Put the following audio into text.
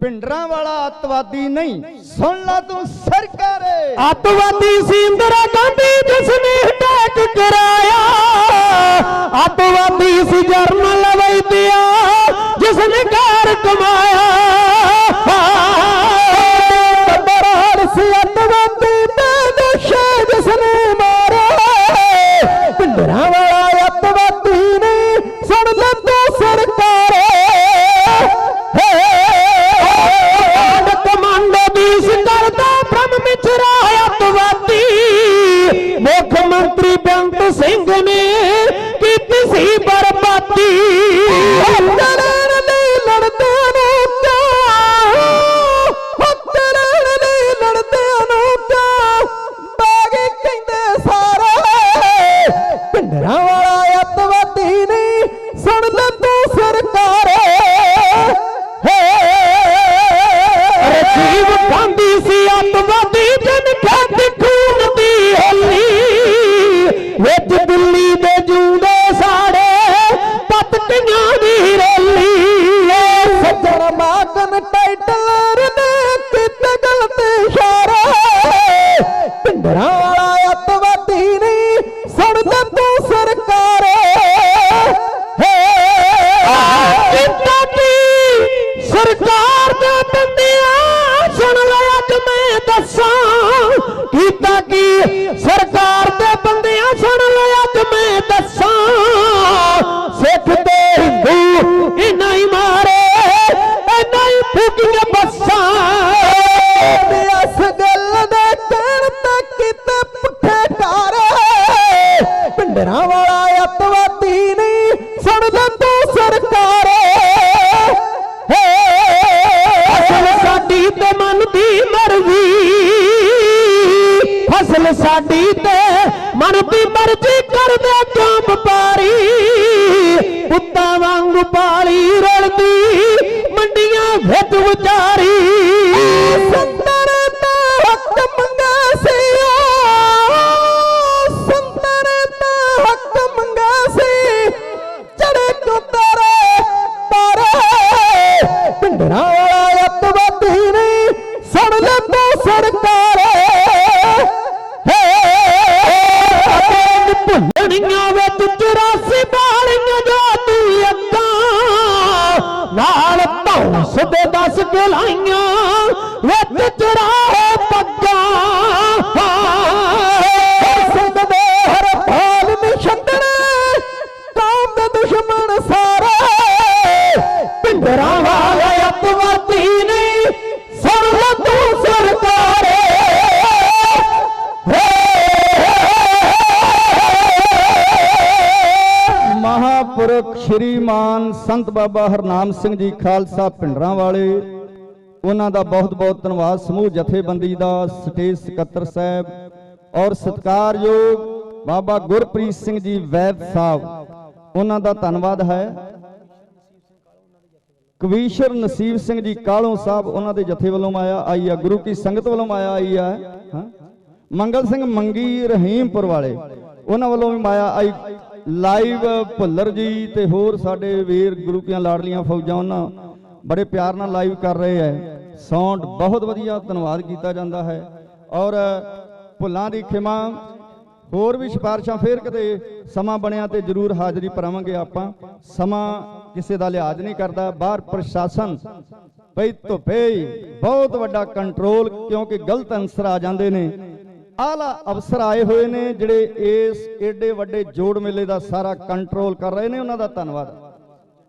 ਪਿੰਡਰਾਂ ਵਾਲਾ ਅੱਤਵਾਦੀ ਨਹੀਂ। ਸੁਣ ਲਾ ਤੂੰ ਸਰਕਾਰੇ ਅੱਤਵਾਦੀ ਸੀ ਇੰਦਰਾ ਗਾਂਧੀ ਜਿਸ ਨੇ ਅਟੈਕ ਕਰਾਇਆ ਕੀਤਾ ਕੀ? ਸਰਕਾਰ ਦੇ ਬੰਦਿਆਂ ਸੁਣ ਲੈ, ਅੱਜ ਮੈਂ ਦੱਸਾਂ। ਸਿੱਖ ਤੇ ਹਿੰਦੂ ਇਨਾ ਹੀ ਮਾਰੇ ਇਨਾ ਹੀ ਫੂਕੀਆਂ ਬੱਸਾਂ। ਇਸ ਗੱਲ ਦੇ ਕਹਿਣ ਤੇ ਕਿਤੇ ਪੁੱਠੇ ਟਾਰੇ ਪਿੰਡਰਾਂ ਫਸਲ ਸਾਡੀ ਤੇ ਮਨ ਦੀ ਮਰਜ਼ੀ ਕਰਦੇ ਕਿਉਂ ਵਪਾਰੀ ਪੁੱਤਾਂ ਵਾਂਗ ਪਾਲੀ ਰਲਦੀ ਗਲਾਈਆਂ ਵਿੱਚ ਚਰਾਹੇ ਪੱਗਾਂ। ਸਿੰਘ ਦੇ ਹਰ ਭਾਲ ਨਿਸ਼ੰਦਣੇ ਕੌਮ ਦੇ ਦੁਸ਼ਮਣ ਸਾਰੇ। ਪਿੰਡਰਾਂ ਵਾਲੇ ਅੱਤਵਾਦੀ ਨਹੀਂ ਸੁਣ ਲੈ ਤੂੰ ਸਰਕਾਰੇ ਮਹਾਪੁਰਖ ਸ਼੍ਰੀਮਾਨ ਸੰਤ ਬਾਬਾ ਹਰਨਾਮ ਸਿੰਘ ਜੀ ਖਾਲਸਾ ਪਿੰਡਰਾਂ ਵਾਲੇ। ਉਹਨਾਂ ਦਾ ਬਹੁਤ ਬਹੁਤ ਧੰਨਵਾਦ, ਸਮੂਹ ਜਥੇਬੰਦੀ ਦਾ, ਸਟੇਜ ਸਕੱਤਰ ਸਾਹਿਬ ਔਰ ਸਤਿਕਾਰਯੋਗ ਬਾਬਾ ਗੁਰਪ੍ਰੀਤ ਸਿੰਘ ਜੀ ਵੈਦ ਸਾਹਿਬ। ਉਹਨਾਂ ਦਾ ਧੰਨਵਾਦ ਹੈ। ਕਵੀਸ਼ਰ ਨਸੀਬ ਸਿੰਘ ਜੀ ਕਾਲੋਂ ਸਾਹਿਬ ਉਹਨਾਂ ਦੇ ਜਥੇ ਵੱਲੋਂ ਆਇਆ ਆਈ ਆ ਗੁਰੂ ਕੀ ਸੰਗਤ ਵੱਲੋਂ ਆਇਆ ਆਈ ਆ ਮੰਗਲ ਸਿੰਘ ਮੰਗੀ ਰਹੀਮਪੁਰ ਵਾਲੇ, ਉਹਨਾਂ ਵੱਲੋਂ ਵੀ ਮਾਇਆ ਆਈ। ਲਾਈਵ ਭੁੱਲਰ ਜੀ ਤੇ ਹੋਰ ਸਾਡੇ ਵੀਰ ਗੁਰੂ ਕੀਆਂ ਲਾਡਲੀਆਂ ਫੌਜਾਂ ਉਹਨਾਂ ਬੜੇ ਪਿਆਰ ਨਾਲ ਲਾਈਵ ਕਰ ਰਹੇ ਹੈ। ਸਾਊਂਡ ਬਹੁਤ ਵਧੀਆ, ਧੰਨਵਾਦ ਕੀਤਾ ਜਾਂਦਾ ਹੈ। ਔਰ ਭੁੱਲਾਂ ਦੀ ਖਿਮਾ, ਹੋਰ ਵੀ ਸਿਫਾਰਿਸ਼ਾਂ ਫੇਰ ਕਦੇ ਸਮਾਂ ਬਣਿਆ ਤੇ ਜ਼ਰੂਰ ਹਾਜ਼ਰੀ ਭਰਾਵਾਂਗੇ ਆਪਾਂ। ਸਮਾਂ ਕਿਸੇ ਦਾ ਲਿਹਾਜ਼ ਨਹੀਂ ਕਰਦਾ। ਬਾਹਰ ਪ੍ਰਸ਼ਾਸਨ ਬਈ ਧੁੱਪੇ ਹੀ ਬਹੁਤ ਵੱਡਾ ਕੰਟਰੋਲ ਕਿਉਂਕਿ ਗਲਤ ਅਨਸਰ ਆ ਜਾਂਦੇ ਨੇ। ਆਲਾ ਅਫਸਰ ਆਏ ਹੋਏ ਨੇ ਜਿਹੜੇ ਇਸ ਏਡੇ ਵੱਡੇ ਜੋੜ ਮੇਲੇ ਦਾ ਸਾਰਾ ਕੰਟਰੋਲ ਕਰ ਰਹੇ ਨੇ। ਉਹਨਾਂ ਦਾ ਧੰਨਵਾਦ।